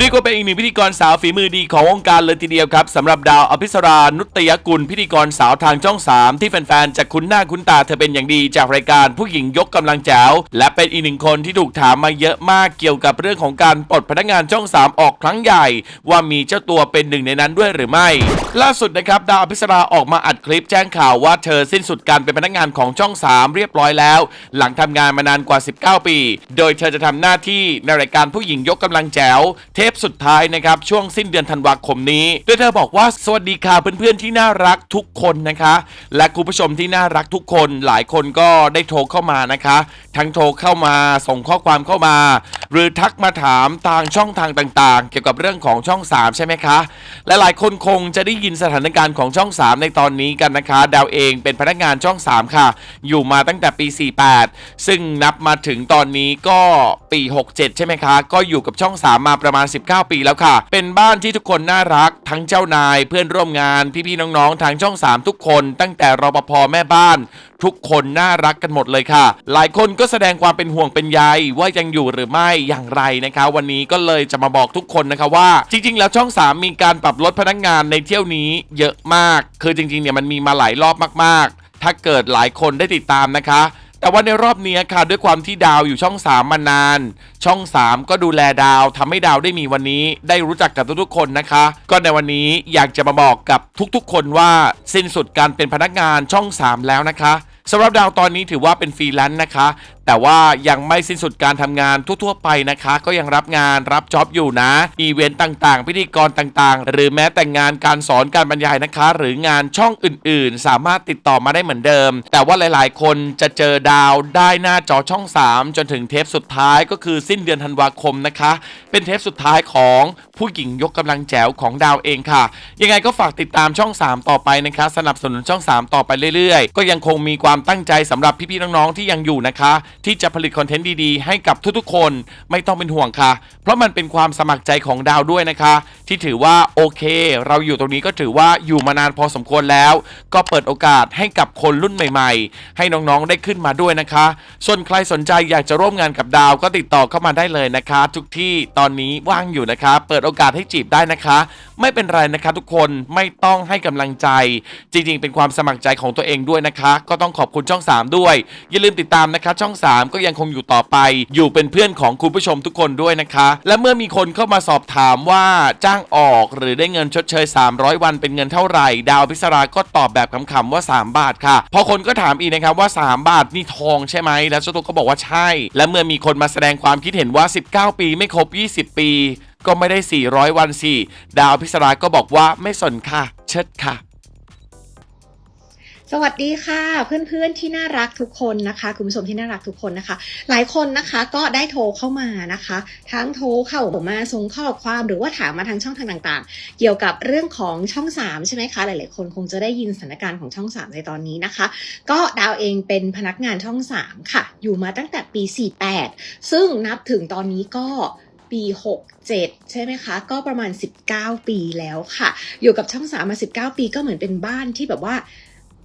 เรียกว่าเป็นอีกหนึ่งพิธีกรสาวฝีมือดีของวงการเลยทีเดียวครับสำหรับดาวอภิสรานุตยกุลพิธีกรสาวทางช่อง 3 ที่แฟนๆจะคุ้นหน้าคุ้นตาเธอเป็นอย่างดีจากรายการผู้หญิงยกกำลังแจ๋วและเป็นอีกหนึ่งคนที่ถูกถามมาเยอะมากเกี่ยวกับเรื่องของการปลดพนักงานช่อง 3 ออกครั้งใหญ่ ว่ามีเจ้าตัวเป็นหนึ่งในนั้นด้วยหรือไม่ ล่าสุดนะครับดาวอภิสราออกมาอัดคลิปแจ้งข่าวว่าเธอสิ้นสุดการเป็นพนักงานของช่อง 3 เรียบร้อยแล้ว หลังทำงานมานานกว่า 19 ปี โดยเธอจะทำหน้าที่ในรายการผู้หญิงยกกำลังแจ๋วเทปสุดท้ายนะครับช่วงสิ้นเดือนธันวาคมนี้โดยเธอบอกว่าสวัสดีค่ะเพื่อนๆที่น่ารักทุกคนนะคะ และคุณผู้ชมที่น่ารักทุกคนหลายคนก็ได้โทรเข้ามานะคะ ทั้งโทรเข้ามาส่งข้อความเข้ามา หรือทักมาถามทางช่องทางต่างๆ เกี่ยวกับเรื่องของช่อง 3 ใช่ไหมคะ และหลายคนคงจะได้ยินสถานการณ์ของช่อง 3 ในตอนนี้กันนะคะ ดาวเองเป็นพนักงานช่อง 3 ค่ะ อยู่มาตั้งแต่ปี 48 ซึ่งนับมาถึงตอนนี้ก็ปี 67 ใช่ไหมคะ ก็อยู่กับช่อง 3 มาประมาณ19 ปีแล้วค่ะ เป็นบ้านที่ทุกคนน่ารัก ทั้งเจ้านายเพื่อนร่วมงาน พี่ๆน้องๆทางช่อง 3 ทุกคน ตั้งแต่รปภแม่บ้าน ทุกคนน่ารักกันหมดเลยค่ะ หลายคนก็แสดงความเป็นห่วงเป็นใยว่ายังอยู่หรือไม่อย่างไรนะคะ วันนี้ก็เลยจะมาบอกทุกคนนะคะว่า จริง ๆ แล้วช่อง 3 มีการปรับลดพนักงานในเที่ยวนี้เยอะมาก คือจริงๆเนี่ยมันมีมาหลายรอบมากๆ ถ้าเกิดหลายคนได้ติดตามนะคะ แต่ว่าในรอบนี้ค่ะด้วยความที่ดาวอยู่ช่อง 3 มานาน ช่อง 3 ก็ดูแลดาวทำให้ดาวได้มีวันนี้ ได้รู้จักกับทุกๆคนนะคะ ก็ในวันนี้อยากจะมาบอกกับทุกๆ คนว่าสิ้นสุดการเป็นพนักงานช่อง 3 แล้วนะคะ สำหรับดาวตอนนี้ถือว่าเป็นฟรีแลนซ์นะคะ แต่ว่ายังไม่สิ้นสุดการทำงานทั่วๆไปนะคะ ก็ยังรับงานรับจ็อบอยู่นะอีเวนต์ต่างๆ พิธีกรต่างๆ หรือแม้แต่งานการสอนการบรรยายนะคะ หรืองานช่องอื่นๆ สามารถติดต่อมาได้เหมือนเดิม แต่ว่าหลายๆ คนจะเจอดาวได้หน้าจอช่อง 3 จนถึงเทปสุดท้ายก็คือสิ้นเดือนธันวาคมนะคะ เป็นเทปสุดท้ายของผู้หญิงยกกำลังแจ๋วของดาวเองค่ะ ยังไงก็ฝากติดตามช่อง 3 ต่อไปนะคะสนับสนุนช่อง 3 ต่อไปเรื่อยๆ ก็ยังคงมีความตั้งใจสำหรับพี่ๆน้องๆที่ยังอยู่นะคะ ที่จะผลิตคอนเทนต์ดีๆ ให้กับทุกๆ คนไม่ต้องเป็นห่วงค่ะ เพราะมันเป็นความสมัครใจของดาวด้วยนะคะ ที่ถือว่าโอเค เราอยู่ตรงนี้ก็ถือว่าอยู่มานานพอสมควรแล้ว ก็เปิดโอกาสให้กับคนรุ่นใหม่ ๆ ให้น้องๆได้ขึ้นมาด้วยนะคะ ส่วนใครสนใจอยากจะร่วมงานกับดาวก็ติดต่อเข้ามาได้เลยนะคะ ทุกที่ตอนนี้ว่างอยู่นะคะ เปิดโอกาสให้จีบได้นะคะ ไม่เป็นไรนะคะ ทุกคนไม่ต้องให้กำลังใจ จริงๆ เป็นความสมัครใจของตัวเองด้วยนะคะ ก็ต้องขอบคุณช่อง 3 ด้วย อย่าลืมติดตามนะคะช่อง 3 ก็ยังคงอยู่ต่อไป อยู่เป็นเพื่อนของคุณผู้ชมทุกคนด้วยนะคะ และเมื่อมีคนเข้ามาสอบถามว่าจ้างออกหรือได้เงินชดเชย 300 วันเป็นเงินเท่าไหร่ ดาวพิศราก็ตอบแบบขำๆว่า 3 บาทค่ะ พอคนก็ถามอีกนะครับว่า 3 บาทนี่ทองใช่ไหมแล้วเจ้าตัวก็บอกว่าใช่ และเมื่อมีคนมาแสดงความคิดเห็นว่า 19 ปีไม่ครบ 20 ปี ก็ไม่ได้ 400 วันสิดาวพิศราก็บอกว่าไม่สนค่ะ เชิดค่ะ สวัสดีค่ะเพื่อนๆที่น่ารักทุกคนนะคะ คุณผู้ชมที่น่ารักทุกคนนะคะ หลายคนนะคะก็ได้โทรเข้ามานะคะ ทั้งโทรเข้ามาส่งข้อความหรือว่าถามมาทางช่องทางต่างๆ เกี่ยวกับเรื่องของช่อง 3 ใช่ไหมคะ หลายๆคนคงจะได้ยินสถานการณ์ของช่อง 3 ในตอนนี้นะคะ ก็ดาวเองเป็นพนักงานช่อง 3 ค่ะ อยู่มาตั้งแต่ปี 48 ซึ่งนับถึงตอนนี้ก็ปี 67 ใช่ไหมคะ ก็ประมาณ 19 ปีแล้วค่ะ อยู่กับช่อง 3 มา 19 ปีก็เหมือนเป็นบ้านที่แบบว่า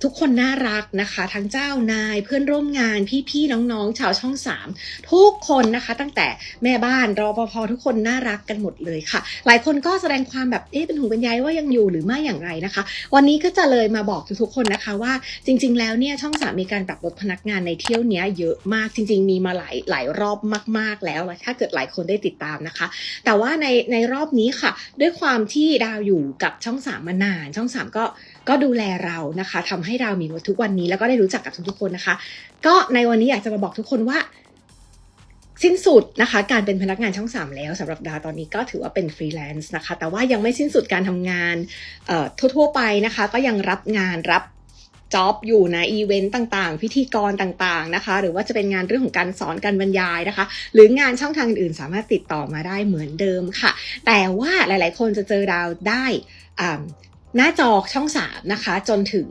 ทุกคนน่ารักนะคะ ทั้งเจ้านายเพื่อนร่วมงานพี่ๆน้องๆ ชาวช่อง3ทุกคนนะคะ ตั้งแต่แม่บ้านรอปภทุกคนน่ารักกันหมดเลยค่ะ หลายคนก็แสดงความแบบเอ๊ะเป็นห่วงเป็นใยว่ายังอยู่หรือไม่อย่างไรนะคะ วันนี้ก็จะเลยมาบอกทุกๆคนนะคะว่าจริง ๆ แล้วเนี่ยช่อง3มีการปรับลดพนักงานในเที่ยวเนี้ยเยอะมากจริง ๆ มีมาหลายหลายรอบมาก ๆแล้วถ้าเกิดหลายคนได้ติดตามนะคะ แต่ว่าในในรอบนี้ค่ะ ด้วยความที่ดาวอยู่กับช่อง3มมานาน ช่อง3ก็ก็ดูแลเรานะคะทำให้เรามีวัทุกวันนี้ แล้วก็ได้รู้จักกับทุกๆคนนะคะ ก็ในวันนี้อยากจะมาบอกทุกคนว่า สิ้นสุดนะคะ การเป็นพนักงานช่อง 3 แล้วสำหรับดาวตอนนี้ก็ถือว่าเป็นฟรีแลนซ์นะคะ แต่ว่ายังไม่สิ้นสุดการทำงานทั่วๆไปนะคะ ก็ยังรับงานรับจ็อบอยู่นะอีเวนต์ต่างๆ พิธีกรต่างๆนะคะ หรือว่าจะเป็นงานเรื่องของการสอนการบรรยายนะคะ หรืองานช่องทางอื่นๆ สามารถติดต่อมาได้เหมือนเดิมค่ะ แต่ว่าหลายๆ คนจะเจอดาวได้อ่า หน้าจอช่อง 3 นะคะ จนถึง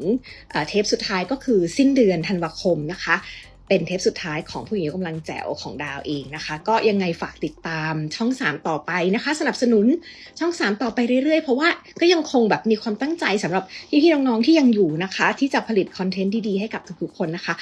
เทปสุดท้ายก็คือสิ้นเดือนธันวาคมนะคะ เป็นเทปสุดท้ายของผู้หญิงกกำลังแจ๋วของดาวเองนะคะ ก็ยังไงฝากติดตามช่อง 3 ต่อไปนะคะ สนับสนุนช่อง 3 ต่อไปเรื่อยๆ เพราะว่าก็ยังคงแบบมีความตั้งใจสำหรับพี่ๆน้องๆที่ยังอยู่นะคะ ที่จะผลิตคอนเทนต์ดีๆให้กับทุกๆคนนะคะ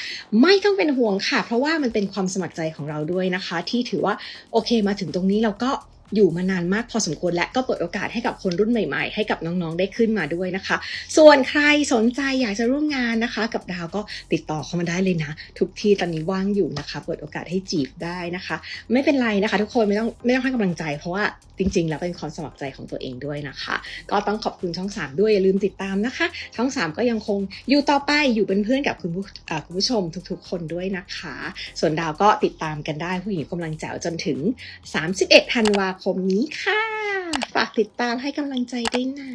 ไม่ต้องเป็นห่วงค่ะ เพราะว่ามันเป็นความสมัครใจของเราด้วยนะคะ ที่ถือว่าโอเคมาถึงตรงนี้เราก็ อยู่มานานมากพอสมควรและก็เปิดโอกาสให้กับคนรุ่นใหม่ๆ ให้กับน้องๆได้ขึ้นมาด้วยนะคะ ส่วนใครสนใจอยากจะร่วมงานนะคะ กับดาวก็ติดต่อเข้ามาได้เลยนะ ทุกที่ตอนนี้ว่างอยู่นะคะ เปิดโอกาสให้จีบได้นะคะ ไม่เป็นไรนะคะ ทุกคนไม่ต้องไม่ต้องให้กำลังใจเพราะว่าจริง ๆ แล้วเป็นความสมัครใจของตัวเองด้วยนะคะ ก็ต้องขอบคุณช่อง 3 ด้วยอย่าลืมติดตามนะคะ ช่อง 3 ก็ยังคงอยู่ต่อไปอยู่เป็นเพื่อนกับคุณผู้คุณผู้ชมทุกๆ คนด้วยนะคะ ส่วนดาวก็ติดตามกันได้ผู้หญิงกำลังแจ๋วจนถึง 31ธันวาคมนี้ค่ะ ฝากติดตามให้กำลังใจด้วยนะ